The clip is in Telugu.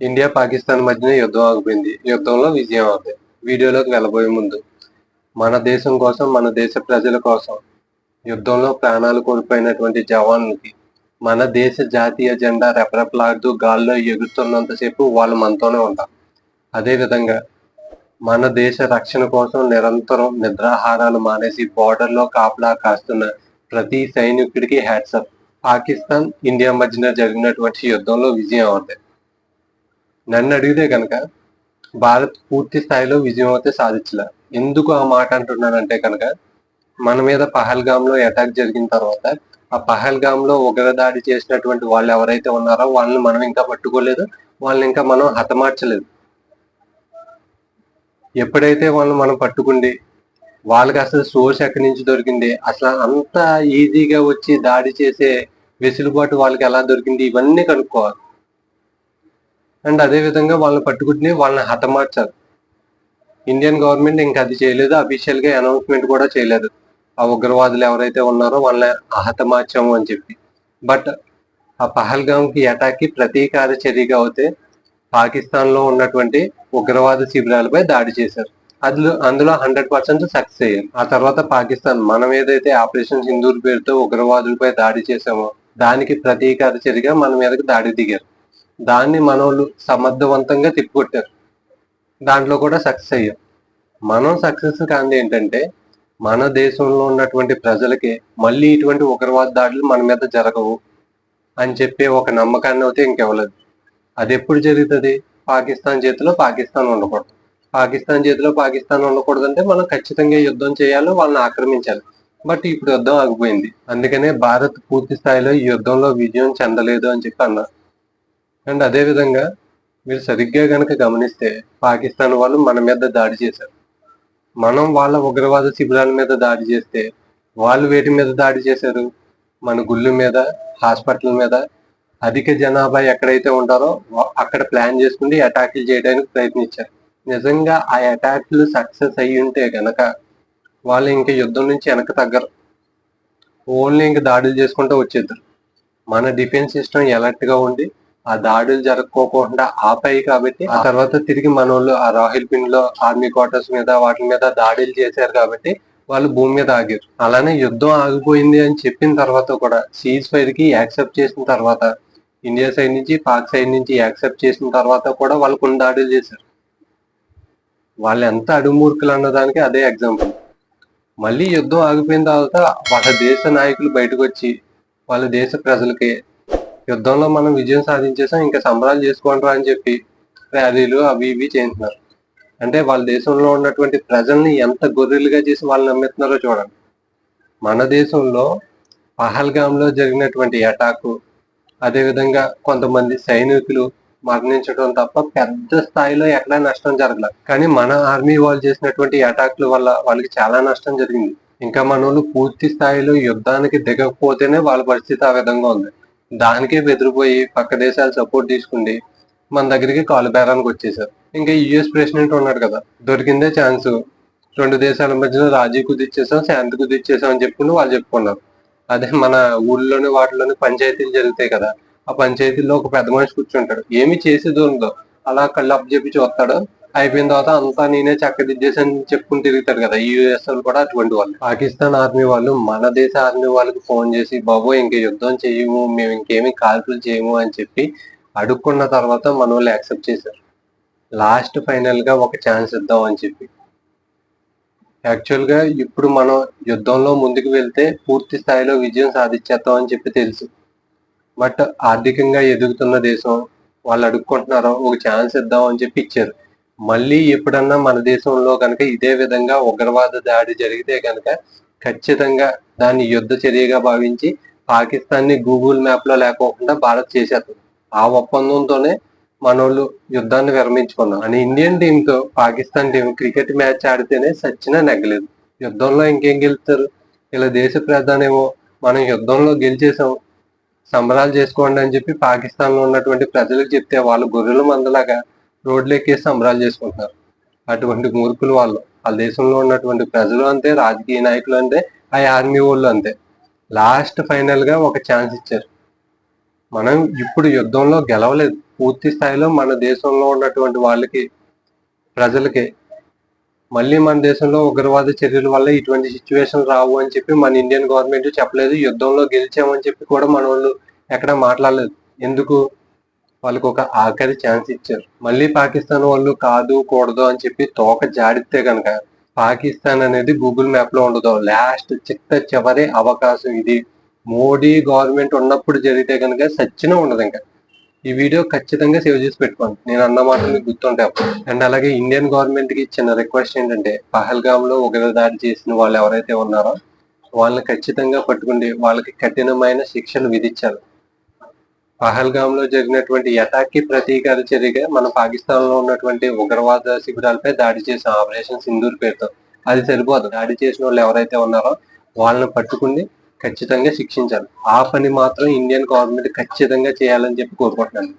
ఇండియా పాకిస్తాన్ మధ్యన యుద్ధం ఆగిపోయింది. యుద్ధంలో విజయం అవుతుంది వీడియోలోకి వెళ్ళబోయే ముందు మన దేశం కోసం మన దేశ ప్రజల కోసం యుద్ధంలో ప్రాణాలు కోల్పోయినటువంటి జవాన్లకి మన దేశ జాతీయ జెండా రెపరెపలాడుతూ గాల్లో ఎగురుతున్నంతసేపు వాళ్ళు మనతోనే ఉంటారు. అదేవిధంగా మన దేశ రక్షణ కోసం నిరంతరం నిద్రాహారాలు మానేసి బోర్డర్లో కాపలా కాస్తున్న ప్రతి సైనికుడికి హ్యాట్సప్. పాకిస్తాన్ ఇండియా మధ్యన జరిగినటువంటి యుద్ధంలో విజయం అవుతాయి నన్ను అడిగితే కనుక భారత్ పూర్తి స్థాయిలో విజయం అయితే సాధించలే. ఎందుకు ఆ మాట అంటున్నానంటే కనుక మన మీద పహల్గామ్లో అటాక్ జరిగిన తర్వాత ఆ పహల్గామ్లో లో ఉగ్రదాడి చేసినటువంటి వాళ్ళు ఎవరైతే ఉన్నారో వాళ్ళని మనం ఇంకా పట్టుకోలేదు వాళ్ళని ఇంకా మనం హతమార్చలేదు. ఎప్పుడైతే వాళ్ళని మనం పట్టుకుండి వాళ్ళకి అసలు సోర్స్ ఎక్కడి నుంచి దొరికింది అసలు అంత ఈజీగా వచ్చి దాడి చేసే వెసులుబాటు వాళ్ళకి ఎలా దొరికింది ఇవన్నీ కనుక్కోవాలి. అండ్ అదే విధంగా వాళ్ళని పట్టుకుంటే వాళ్ళని హతమార్చారు. ఇండియన్ గవర్నమెంట్ ఇంకా అది చేయలేదు. అఫీషియల్గా అనౌన్స్మెంట్ కూడా చేయలేదు. ఆ ఉగ్రవాదులు ఎవరైతే ఉన్నారో వాళ్ళని హతమార్చాము అని చెప్పి. బట్ ఆ పహల్గాంకి అటాక్కి ప్రతీకార చర్యగా అవుతే పాకిస్తాన్లో ఉన్నటువంటి ఉగ్రవాద శిబిరాలపై దాడి చేశారు. అందులో అందులో హండ్రెడ్ పర్సెంట్ సక్సెస్ అయ్యారు. ఆ తర్వాత పాకిస్తాన్ మనం ఏదైతే ఆపరేషన్ సింధూర్ పేరుతో ఉగ్రవాదులపై దాడి చేశామో దానికి ప్రతీకార చర్యగా మన మీదకి దాడి దిగారు. దాన్ని మనోళ్ళు సమర్థవంతంగా తిప్పికొట్టారు. దాంట్లో కూడా సక్సెస్ అయ్యాం. మనం సక్సెస్ కాంది ఏంటంటే మన దేశంలో ఉన్నటువంటి ప్రజలకి మళ్ళీ ఇటువంటి ఉగ్రవాద దాడులు మన మీద జరగవు అని చెప్పే ఒక నమ్మకాన్ని అయితే ఇంకెవ్వలేదు. అది ఎప్పుడు జరుగుతుంది? పాకిస్తాన్ చేతిలో పాకిస్తాన్ ఉండకూడదు. పాకిస్తాన్ చేతిలో పాకిస్తాన్ ఉండకూడదంటే మనం ఖచ్చితంగా యుద్ధం చేయాలి వాళ్ళని ఆక్రమించాలి. బట్ ఇప్పుడు యుద్ధం ఆగిపోయింది. అందుకనే భారత్ పూర్తి స్థాయిలో ఈ యుద్ధంలో విజయం చెందలేదు అని చెప్పి అన్నారు. అండ్ అదే విధంగా మీరు సరిగ్గా కనుక గమనిస్తే పాకిస్తాన్ వాళ్ళు మన మీద దాడి చేశారు. మనం వాళ్ళ ఉగ్రవాద శిబిరాల మీద దాడి చేస్తే వాళ్ళు వేటి మీద దాడి చేశారు? మన గుళ్ళు మీద హాస్పిటల్ మీద అధిక జనాభా ఎక్కడైతే ఉంటారో అక్కడ ప్లాన్ చేసుకుని అటాక్లు చేయడానికి ప్రయత్నించారు. నిజంగా ఆ అటాక్లు సక్సెస్ అయ్యి ఉంటే గనక వాళ్ళు ఇంకా యుద్ధం నుంచి వెనక తగ్గరు. ఓన్లీ ఇంక దాడులు చేసుకుంటూ వచ్చేద్దరు. మన డిఫెన్స్ సిస్టమ్ ఎలర్ట్గా ఉండి ఆ దాడులు జరగకోకుండా ఆపాయి కాబట్టి ఆ తర్వాత తిరిగి మన వాళ్ళు ఆ రాహిల్ పిన్లో ఆర్మీ క్వార్టర్స్ మీద వాటి మీద దాడులు చేశారు కాబట్టి వాళ్ళు భూమి మీద ఆగారు. అలానే యుద్ధం ఆగిపోయింది అని చెప్పిన తర్వాత కూడా సీజ్ ఫైర్కి యాక్సెప్ట్ చేసిన తర్వాత ఇండియా సైడ్ నుంచి పాక్ సైడ్ నుంచి యాక్సెప్ట్ చేసిన తర్వాత కూడా వాళ్ళు కొన్ని దాడులు చేశారు. వాళ్ళు ఎంత అడుమూర్ఖులు అన్నదానికి అదే ఎగ్జాంపుల్ మళ్ళీ యుద్ధం ఆగిపోయిన తర్వాత వాళ్ళ దేశ నాయకులు బయటకు వచ్చి వాళ్ళ దేశ ప్రజలకి యుద్ధంలో మనం విజయం సాధించేసాం ఇంకా సంబరాలు చేసుకుంటారా అని చెప్పి ర్యాలీలు అవి ఇవి చేస్తున్నారు. అంటే వాళ్ళ దేశంలో ఉన్నటువంటి ప్రజల్ని ఎంత గొర్రెలుగా చేసి వాళ్ళు నమ్మిస్తున్నారో చూడండి. మన దేశంలో పహల్గాంలో జరిగినటువంటి అటాకు అదేవిధంగా కొంతమంది సైనికులు మరణించడం తప్ప పెద్ద స్థాయిలో ఎక్కడా నష్టం జరగలేదు కానీ మన ఆర్మీ వాళ్ళు చేసినటువంటి అటాక్ల వల్ల వాళ్ళకి చాలా నష్టం జరిగింది. ఇంకా మన వాళ్ళు పూర్తి స్థాయిలో యుద్ధానికి దిగకపోతేనే వాళ్ళ పరిస్థితి ఆ విధంగా ఉంది. దానికే బెదిరిపోయి పక్క దేశాలు సపోర్ట్ తీసుకుండి మన దగ్గరికి కాలు బేరానికి వచ్చేసారు. ఇంకా యుఎస్ ప్రెసిడెంట్ ఉన్నాడు కదా దొరికిందే ఛాన్స్ రెండు దేశాల మధ్యన రాజీ కుదిర్చేసాం శాంతి కుదిర్చేసాం అని చెప్పుకుని వాళ్ళు చెప్పుకున్నారు. అదే మన ఊళ్ళోని వాటిలోని పంచాయతీలు జరుగుతాయి కదా ఆ పంచాయతీల్లో ఒక పెద్ద మనిషి కూర్చుంటాడు. ఏమి చేసేది ఉందో అలా కళ్ళు అప్ చెప్పి చూస్తాడు. అయిపోయిన తర్వాత అంతా నేనే చక్కదిద్దేసని చెప్పుకుని తిరుగుతారు కదా ఈ యుఎస్ వాళ్ళు కూడా అటువంటి వాళ్ళు. పాకిస్తాన్ ఆర్మీ వాళ్ళు మన దేశ ఆర్మీ వాళ్ళకి ఫోన్ చేసి బాబు ఇంకా యుద్ధం చేయము మేము ఇంకేమి కాల్పులు చేయము అని చెప్పి అడుక్కున్న తర్వాత మన వాళ్ళు యాక్సెప్ట్ చేశారు. లాస్ట్ ఫైనల్గా ఒక ఛాన్స్ ఇద్దాం అని చెప్పి. యాక్చువల్గా ఇప్పుడు మనం యుద్ధంలో ముందుకు వెళ్తే పూర్తి స్థాయిలో విజయం సాధించేద్దాం అని చెప్పి తెలుసు. బట్ ఆర్థికంగా ఎదుగుతున్న దేశం వాళ్ళు అడుక్కుంటున్నారు ఒక ఛాన్స్ ఇద్దాం అని చెప్పి ఇచ్చారు. మళ్ళీ ఎప్పుడన్నా మన దేశంలో కనుక ఇదే విధంగా ఉగ్రవాద దాడి జరిగితే కనుక ఖచ్చితంగా దాన్ని యుద్ధ చర్యగా భావించి పాకిస్తాన్ని గూగుల్ మ్యాప్లో లేకోకుండా భారత్ చేసేస్తుంది. ఆ ఒప్పందంతోనే మనోళ్ళు యుద్ధాన్ని విరమించుకున్నాం అని ఇండియన్ టీమ్తో పాకిస్తాన్ టీం క్రికెట్ మ్యాచ్ ఆడితేనే సచ్చినా నెగ్గలేదు. యుద్ధంలో ఇంకేం గెలుస్తారు? ఇలా దేశ ప్రధానేమో మనం యుద్ధంలో గెలిచేసాం సంబరాలు చేసుకోండి అని చెప్పి పాకిస్తాన్లో ఉన్నటువంటి ప్రజలకు చెప్తే వాళ్ళు గొర్రెల మందలాగా రోడ్లు ఎక్కేసి సంబరాలు చేసుకుంటున్నారు. అటువంటి మూర్ఖులు వాళ్ళు. వాళ్ళ దేశంలో ఉన్నటువంటి ప్రజలు అంతే రాజకీయ నాయకులు అంతే ఆ ఆర్మీ వాళ్ళు అంతే. లాస్ట్ ఫైనల్గా ఒక ఛాన్స్ ఇచ్చారు. మనం ఇప్పుడు యుద్ధంలో గెలవలేదు. పూర్తి స్థాయిలో మన దేశంలో ఉన్నటువంటి వాళ్ళకి ప్రజలకి మళ్ళీ మన దేశంలో ఉగ్రవాద చర్యల వల్ల ఇటువంటి సిచ్యువేషన్ రావు అని చెప్పి మన ఇండియన్ గవర్నమెంట్ చెప్పలేదు. యుద్ధంలో గెలిచామని చెప్పి కూడా మన వాళ్ళు ఎక్కడ మాట్లాడలేదు. ఎందుకు? వాళ్ళకి ఒక ఆఖరి ఛాన్స్ ఇచ్చారు. మళ్ళీ పాకిస్తాన్ వాళ్ళు కాదు కూడదు అని చెప్పి తోక జాడితే కనుక పాకిస్తాన్ అనేది గూగుల్ మ్యాప్లో ఉండదు. లాస్ట్ చిట్ట చివరి అవకాశం ఇది. మోడీ గవర్నమెంట్ ఉన్నప్పుడు జరిగితే కనుక సచ్చిన ఉండదు ఇంకా. ఈ వీడియో ఖచ్చితంగా సేవ్ చేసి పెట్టుకోండి. నేను అన్న మాట మీకు అండ్ అలాగే ఇండియన్ గవర్నమెంట్కి చిన్న రిక్వెస్ట్ ఏంటంటే పహల్గామ్లో ఉగ్ర దాడి చేసిన వాళ్ళు ఎవరైతే ఉన్నారో వాళ్ళని ఖచ్చితంగా పట్టుకుండి. వాళ్ళకి కఠినమైన శిక్షను విధించాలి. పహల్గామ్లో జరిగినటువంటి అటాక్కి ప్రతీకార చర్యగా మన పాకిస్తాన్లో ఉన్నటువంటి ఉగ్రవాద శిబిరాలపై దాడి చేసిన ఆపరేషన్ సింధూర్ పేరుతో అది సరిపోదు. దాడి చేసిన వాళ్ళు ఎవరైతే ఉన్నారో వాళ్ళని పట్టుకుని ఖచ్చితంగా శిక్షించాలి. ఆ పని మాత్రం ఇండియన్ గవర్నమెంట్ ఖచ్చితంగా చేయాలని చెప్పి కోరుకుంటున్నాను.